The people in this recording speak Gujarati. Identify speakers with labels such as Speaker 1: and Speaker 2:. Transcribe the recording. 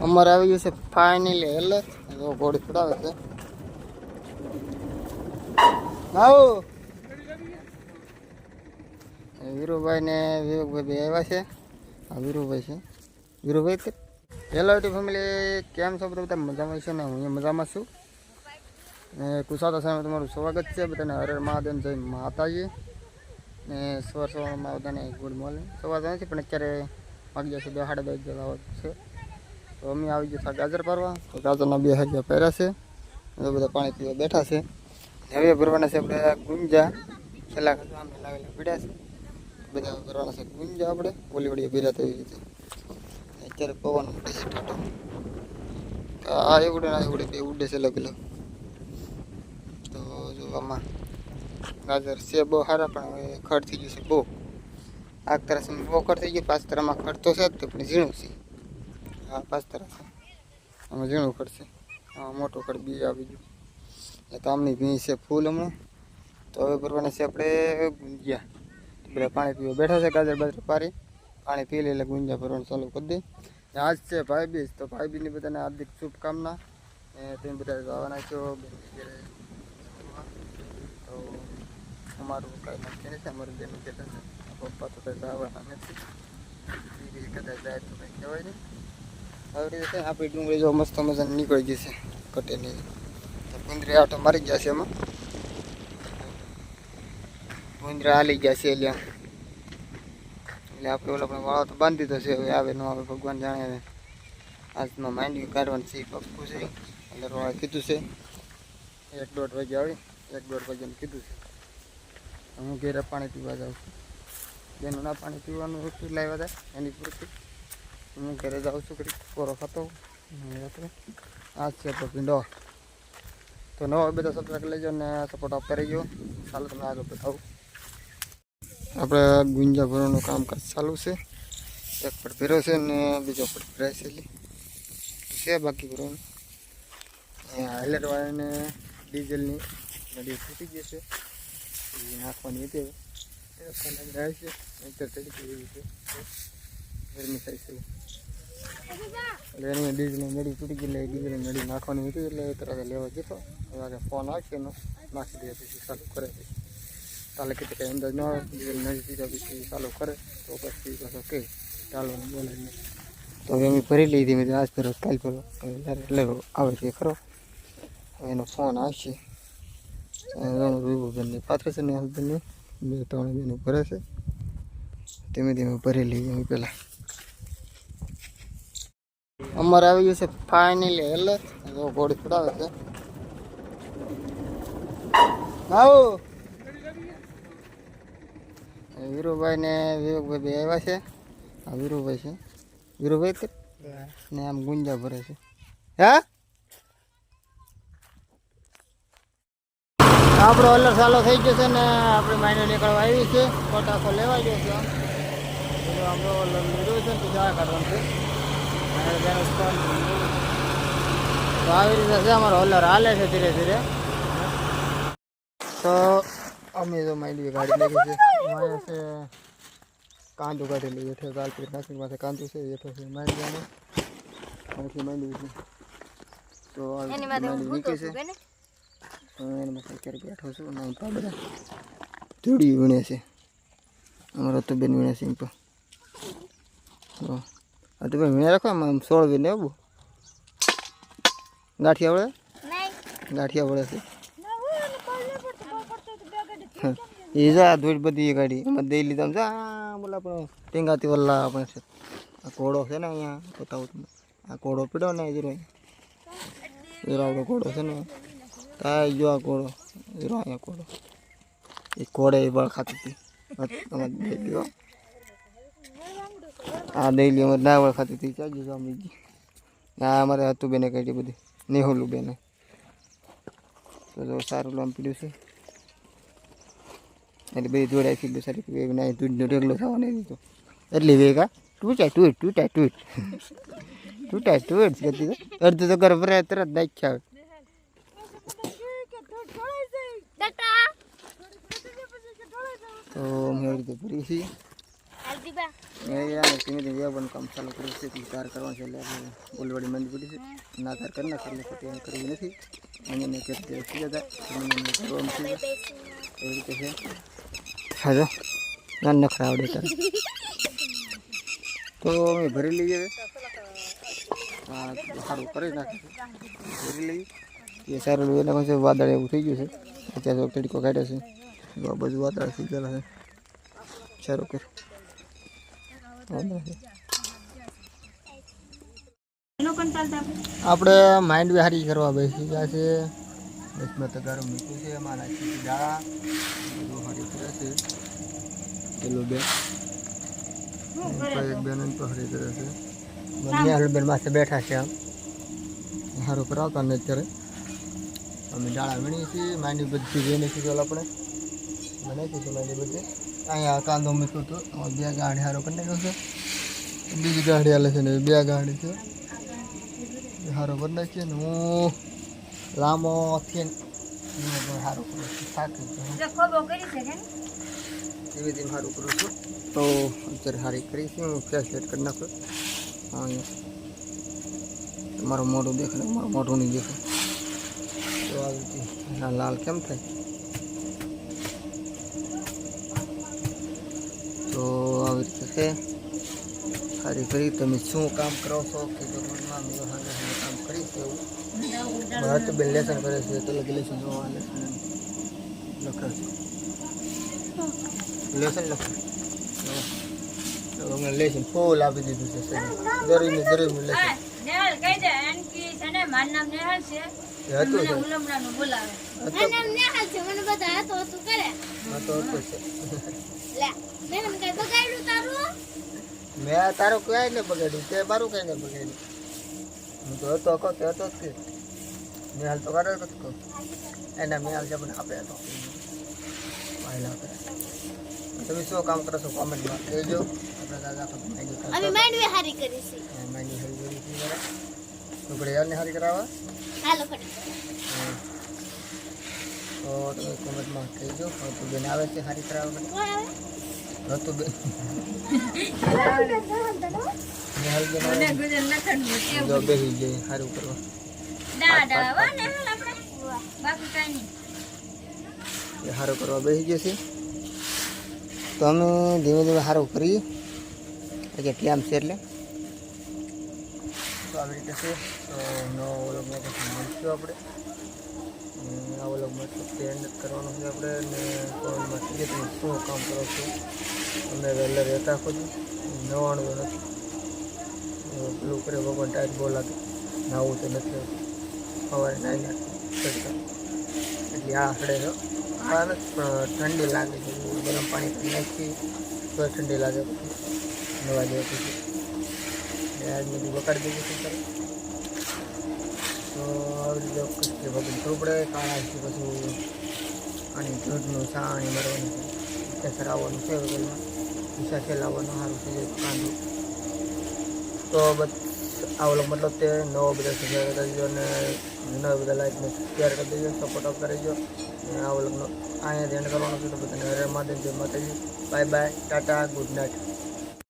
Speaker 1: અમારે આવી ગયું છે ફાઇનલી એટલે જો ઘોડી ફડાવે છે. આવો. વીરુભાઈ ને વિવેકભાઈ આવ્યા છે. આ વીરુભાઈ છે. વીરુભાઈ હેલો યુટ્યુબ ફેમિલી કેમ છો બધા? બધા મજામાં છે ને? હું અહીંયા મજામાં છું. ને કુસાતા સામે તમારું સ્વાગત છે. બધાને હરે મહાદેવ જય માતાજી. ને સવાર સવારમાં બધાને ગુડ મોર્નિંગ સવાર નથી પણ અત્યારે વાગ્યા છે બે સાડા દસ જેવા છે. તો અમે આવી ગયા ગાજર ભરવા તો ગાજરના બે હજાર પહેર્યા છે. તો બધા પાણી પીવા બેઠા છે. હવે ભરવાના છે આપણે ગુંજા. છેલ્લા આમ લાવેલા પીડ્યા છે. બધા ભરવાના છે ગુંજા આપણે. ઓલી વળી ભીરા થઈ રીતે. અત્યારે પવન ઉડે છે ટાટો આ એવડે ના એવડે બે ઉડે છે અલગ અલગ તો જો આમાં ગાજર છે બહુ સારા, પણ હવે ખડ થઈ ગયું છે બહુ. આ તરફ બહુ ખડ થઈ ગયું પાછ તરફમાં ખડ તો છે જ તે પણ ઝીણું છે. હા પાસ્તર છે. આમાં ઝીણું ખડ છે આમાં મોટું ખડ બી આવી ગયું. એટલે કામની ભીં છે ફૂલ હમણાં. તો હવે ભરવાની છે આપણે ગુંજિયા. બધા પાણી પીવા બેઠા છે, ગાજર બાજર પારી. પાણી પી લે એટલે ગુંજા ભરવાનું ચાલુ કરી દે. આજ છે ભાઈ બીજ તો ભાઈ બીજની બધાને હાર્દિક શુભકામના. તમે બધા જવા નાખ્યો તો અમારું કાંઈ નક્કી નથી. અમારું બેન કહેતા છે. પપ્પા તો કંઈ જવાના નથી. કદાચ જાય તો કંઈ કહેવાય નહીં. આવી રીતે આપણી ડુંગળી જો મસ્ત મજાની નીકળી ગઈ છે કટેલી તો કુંદરી આટો મારી ગયા છે એમાં. કુંદરા હાલી ગયા છે એટલે. એટલે આપણે ઓલા પણ વાળો તો બાંધી દીધો છે, હવે આવે ન આવે ભગવાન જાણે આજમાં માંડવી કાઢવાનું છે પક્કું છે. એટલે રોવા કીધું છે, એક દોઢ વાગે આવી, એક દોઢ વાગ્યાનું કીધું છે. હું ઘેરે પાણી પીવા જાઉં છું. જેનું ના પાણી પીવાનું લાવ્યા હતા, એની પૂરતી. હું ઘરે જાઉં છું કરી કોરો ખાતો આ છે તો પીંડો તો નવા બધા સબસ્ક્રાઈબ લેજો ને સપોર્ટ આપતા રહીજો. ચાલો તમે આગળ બતાવું. આપણે ગુંજા ભરવાનું કામકાજ ચાલુ છે. એક પટ ભેરો છે ને બીજો પટ ભરાય છે છે બાકી ભરવાનું. હાઇલાઇટ વાળાને ડીઝલની નદી ફૂટી જશે એ નાખવાની હતી રહે છે. છે. ગરમી થાય છે. એટલે એની ડીઝલની મેળી તૂટી ગઈ, એટલે ડીઝલની નળી નાખવાની હતી, એટલે એ તરત લેવા જતો હવે ફોન આવશે એનો, નાખી દે, પછી ચાલુ કરે. છે કીધું કે અંદાજ ન આવે ડીઝલ નળી દીધા, પછી ચાલુ કરે, તો પછી પાછો કે ચાલો બોલે નહીં. તો હવે અમે ભરી લઈ ધીમે આજ ફેરો કાલ ફેરો. એટલે આવે છે ખરો. હવે એનો ફોન આવશે. વિભુબેનની પાત્ર છે ને, હસબન્ડની. બે ત્રણ બેનો ભરે છે. ધીમે ધીમે ભરી લઈએ જાઉં પહેલાં. અમારે આવી ગયું છે ફાઇનલી હેલ ઘોડી ચડાવે છે. આવો. વીરુભાઈ ને વિવેકભાઈ બે આવ્યા છે. આ વીરુભાઈ છે. વીરુભાઈ કે? ને આમ ગુંજા ભરે છે. હે? આપણો અલર સાલો થઈ ગયો છે ને આપણે માઇનો નીકળવા આવી છે. ફટાકો લેવા ગયો છે. આમ આપણો અલર લીધો છે ને કાઢવાનું છે. તો આવી રીતે છે અમારો અલર હાલે છે ધીરે ધીરે તો અમે તો માંડવી ગાડી લઈ છે મારે છે કાંદો કાઢેલું હેઠે ગાલપીર નાસિક પાસે કાંદુ છે હેઠે છે માંડવાનું અહીંથી માંડવી છે તો માંડવી નીકળી છે હું એની માથે બેઠો છું અહીં પા બધા ધૂળી વીણે છે અમારો તો બેન વીણે છે એમ તો આ તો ભાઈ વીણે રાખો આમ સોળ વીને આવું ગાંઠિયા વળે? ગાંઠિયા વળે છે. એ જા ધૂળ બધી ગાડી. એમાં દઈ લીધા આમ જા બોલા પણ ટેંગાતી વલ્લા આપણે છે. આ ઘોડો છે ને અહીંયા બતાવું તમે આ ઘોડો પીડો ને જરો જરો આપણો ઘોડો છે ને. તા જો આ ઘોડો. જરો અહીંયા ઘોડો. એ એ બળ ખાતી હતી. આ લ્યો અમારે ના બળ ખાતી હતી ચાલ બીજી આ અમારે હતું બેને કાઢી બધી, નેહોલું બેને. તો જો સારું લામ પીડ્યું છે. એટલે બધી જોડાય ફીલ્ડ સારી વેગ ના દૂધનો ઢગલો થવા નહીં દીધો એટલી વેગ આ તૂટાય તૂટ તૂટાય તૂટ. તૂટાય તૂટ કરતી અડધું તો ઘર ભરાય, તરત નાખ્યા તો અમે એવી રીતે ભરી છીએ. એ યાર ધીમે ધીમે વ્યવહારનું કામ ચાલુ કર્યું છે કે ધાર કરવાનું છે એટલે આપણે બોલવાડી મંદી પડી છે ના ધાર કરી નાખે એટલે ખોટી એમ કરવી નથી અને મેં કરી દે થઈ જતા કરવાનું થઈ જાય એવી રીતે છે હા જો ના નખરા આવડે તારે તો અમે ભરી લઈએ હવે. હા સારું કરી નાખે ભરી લઈએ એ સારું એના પાસે વાદળ એવું થઈ ગયું છે અત્યારે તો તડકો કાઢ્યો છે તો આ બધું વાદળ થઈ ગયેલા છે સારું કર વાંધો નથી. આપણે માઇન્ડ વિહારી કરવા બેસી ગયા છે. બસમાં તગારો મૂક્યું છે. એમાં નાખી દાળા કરે છે. પેલું બેન એક બેન હારી કરે છે. બંને હલબેન માથે બેઠા છે આમ. સારું કરાવતા ને અત્યારે. અમે દાળા વીણીએ છીએ. માંડી બધી વીણી છીએ આપણે. બનાવી છે માંડી બધી. અહીંયા કાંદો મૂક્યો હતો હવે બે ગાડી સારો કરી નાખ્યો છે બીજી ગાડી હાલે છે ને બે ગાડી છે સારો કરી નાખીએ ને હું લાંબો થઈને સારું કરું છું થાકી ગયો ધીમે ધીમે સારું કરું છું તો અત્યારે સારી કરી છે હું ફેસ લેટ કરી નાખું હા અહીંયા તમારું મોઢું દેખાય ને મારું મોઢું નહીં દેખાય તો આવી રીતે ના લાલ કેમ થાય આવી રીતે છે. સારી કરી તમે શું કામ કરો છો કે જો મનમાં મેં હાલે હાલે કામ કરીશ એવું. મારા તો બે લેસન કરે છે તો લખી લેસન જોવા લેસન લખે છે. લેસન લખે. તો અમે લેસન ફૂલ આપી દીધું છે સર ગરીબની ગરીબનું લેસન.
Speaker 2: નેહાલ કહી દે એનકી છે ને મારું નામ નેહાલ છે.
Speaker 1: એ હતું
Speaker 2: મને
Speaker 1: છે
Speaker 2: ઉલમણાનું બોલાવે
Speaker 3: મેં તારું
Speaker 1: ક્યાંય ને બગાડ્યું તે મારું કઈ ને બગાડ્યું. હું તો હતો કહો તે હતો જ કે મેં હાલ તો કાઢો જ કહો એના મેં હાલ જમને આપે હતો. પહેલા કરે તમે શું કામ કરો છો કોમેન્ટમાં કહેજો. આપણે દાદા
Speaker 3: અમે માંડવી હારી કરી છે
Speaker 1: હરી હરી થી જરા ટુકડે યારને હારી કરાવવા?
Speaker 3: હાલો ફટ
Speaker 1: હા. તો તમે કોમેન્ટમાં કહેજો હવે તો બેન આવે છે હારી કરાવવા માટે
Speaker 3: આવે?
Speaker 1: હતું બેન નિહાલ બેન આવે.
Speaker 2: મને ગુજરાત નખંડનું
Speaker 1: છે.
Speaker 2: કેવું
Speaker 1: જો બેસી જાય સારું કરવા. સારું કરવા બેસી જશે તો અમે ધીમે ધીમે સારું કરીએ. એટલે કેમ છે એટલે. તો આવી રીતે છે. તો નવો ઓલો મળશું આપણે. અને કે એન્ડ કરવાનું છે આપણે ને કોમેન્ટમાં શું કામ કરો છો અમે વહેલા રહેતા ખુદ નવાણું નથી પેલું કરે ભગવાન ટાઈટ બહુ લાગે નાવું તો નથી. સવારે નાઈ નાખતા એટલે આ હડે તો આ પણ ઠંડી લાગે છે. ગરમ પાણી કરી નાખી તો ઠંડી લાગે. પછી નવા જાય પછી આજની આજ બધું બકાડી દીધું ત્યારે તો આવી રીતે કચરી ભગવાન થવું પડે કાળા છે પછી આની દૂધનું સાણી મરવાનું કેસર આવવાનું છે વગેરેમાં પીસા છે લાવવાનું સારું છે જે કાંદું તો બસ આવલો મતલબ તે નવો બધા શેર કરી દેજો અને નવા બધા લાઈકને શેર કરી દેજો સપોર્ટ અપ કરી દો અને આ અહીંયા ધ્યાન કરવાનું છે તો બધાને હરે મહાદેવ જય માતાજી bye bye tata good night